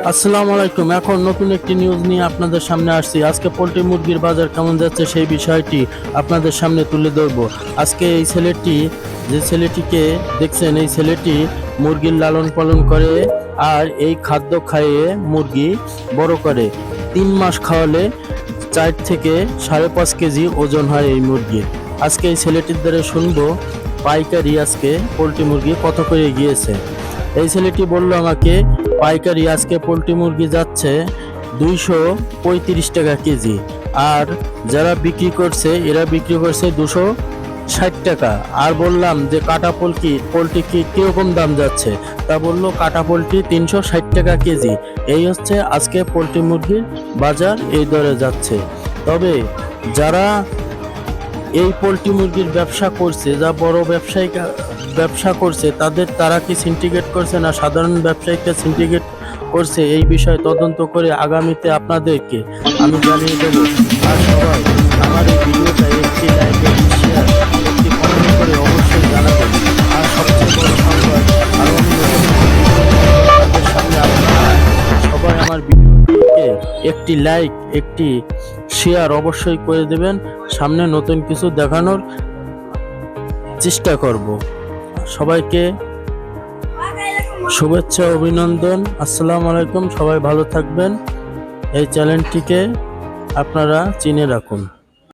আসসালামু আলাইকুম। এখন নতুন একটি নিউজ নিয়ে আপনাদের সামনে আসছি। আজকে পোলট্রি মুরগির বাজার কেমন যাচ্ছে সেই বিষয়টি আপনাদের সামনে তুলে ধরব। আজকে এই ছেলেটি, যে ছেলেটিকে দেখছেন, এই ছেলেটি মুরগির লালন পালন করে আর এই খাদ্য খাইয়ে মুরগি বড় করে। তিন মাস খাওয়ালে চার থেকে সাড়ে পাঁচ কেজি ওজন হয় এই মুরগির আজকে এই ছেলেটির দ্বারা শুনব, পাইকারি আজকে পোলট্রি মুরগি কত করে গিয়েছে। এই ছেলেটি বলল আমাকে পাইকারি আজকে পোলট্রি মুরগি যাচ্ছে দুইশো পঁয়ত্রিশ টাকা কেজি। আর যারা বিক্রি করছে, এরা বিক্রি করছে দুশো ষাট টাকা। আর বললাম যে কাটা পোলট্রি পোলট্রি কি কীরকম দাম যাচ্ছে? তা বলল কাটা পোলট্রি তিনশো ষাট টাকা কেজি। এই হচ্ছে আজকে পোলট্রি মুরগির বাজার, এই দরে যাচ্ছে। তবে যারা এই পোলট্রি মুরগির ব্যবসা করছে, যা বড় ব্যবসায়িক, ব্যবসা করছে, তাদের, তারা কি সিন্ডিকেট করছে না সাধারণ ব্যবসায়ীকে সিন্ডিকেট করছে? এই বিষয়ে তদন্ত করে আগামীতে আপনাদেরকে আমি জানিয়ে দেব। আর সবাই, আমার এই ভিডিওটা একটি লাইক শেয়ার একটি কমেন্ট করে অবশ্যই জানাবেন। আর সবচেয়ে বড় সংবাদ আরও সামনে আপনারা সবাই আমার ভিডিওটিকে একটি লাইক একটি শেয়ার অবশ্যই করে দেবেন। সামনে নতুন কিছু দেখানোর চেষ্টা করব। সবাইকে শুভেচ্ছা, অভিনন্দন। আসসালামু আলাইকুম। সবাই ভালো থাকবেন। এই চ্যানেলটিকে আপনারা চিনে রাখুন।